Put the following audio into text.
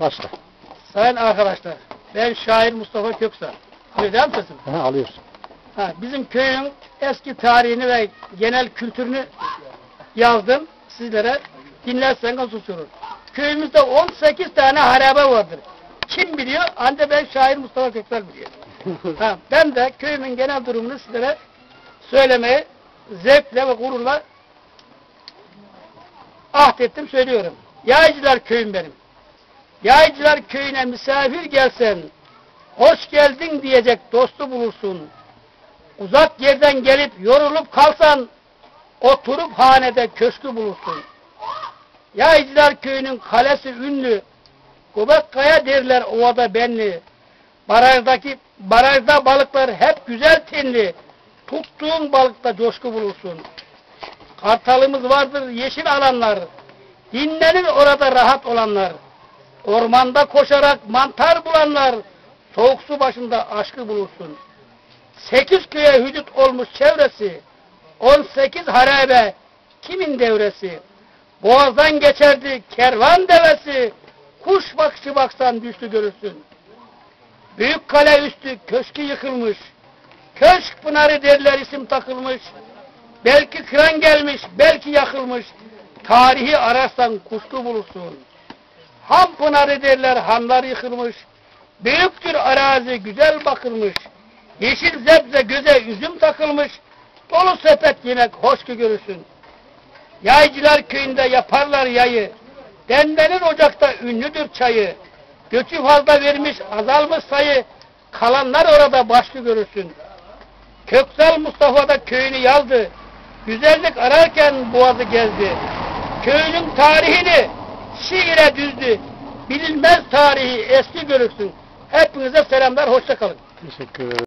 Başla. Sayın arkadaşlar, ben şair Mustafa Köksal. Değil mi sesim? Ha, alıyorsun. Ha, bizim köyün eski tarihini ve genel kültürünü yazdım sizlere. Dinlerseniz susurur. Köyümüzde 18 tane harabe vardır. Kim biliyor? Ancak ben şair Mustafa Köksal biliyor. Ha, ben de köyümün genel durumunu sizlere söylemeyi zevkle ve gururla ahdettim söylüyorum. Yaycılar köyüm benim. Yaycılar köyüne misafir gelsen, hoş geldin diyecek dostu bulursun. Uzak yerden gelip yorulup kalsan, oturup hanede köşkü bulursun. Yaycılar köyünün kalesi ünlü, Göbekkaya derler ovada benli. Barajdaki, barajda balıklar hep güzel tenli. Tuttuğun balıkta coşku bulursun. Kartalımız vardır yeşil alanlar. Dinlenir orada rahat olanlar. Ormanda koşarak mantar bulanlar. Soğuk su başında aşkı bulursun. Sekiz köye hüdüt olmuş çevresi. On sekiz harabe kimin devresi? Boğazdan geçerdi kervan devesi. Kuş bakışı baksan düştü görürsün. Büyük kale üstü köşkü yıkılmış. Köşk pınarı derler isim takılmış. Belki kıran gelmiş, belki yakılmış. Tarihi ararsan kuşku bulursun. Ham pınarı derler, hanlar yıkılmış. Büyüktür arazi, güzel bakılmış. Yeşil zebze göze üzüm takılmış. Dolu sepet yemek hoş ki görürsün. Yaycılar köyünde yaparlar yayı. Dendenin ocakta ünlüdür çayı. Göçü fazla vermiş, azalmış sayı. Kalanlar orada başlı görürsün. Köksal Mustafa da köyünü yazdı. Güzellik ararken boğazı gezdi. Köyünün tarihini şiire düzdü. Bilinmez tarihi eski görürsün. Hepinize selamlar, hoşça kalın. Teşekkür ederim.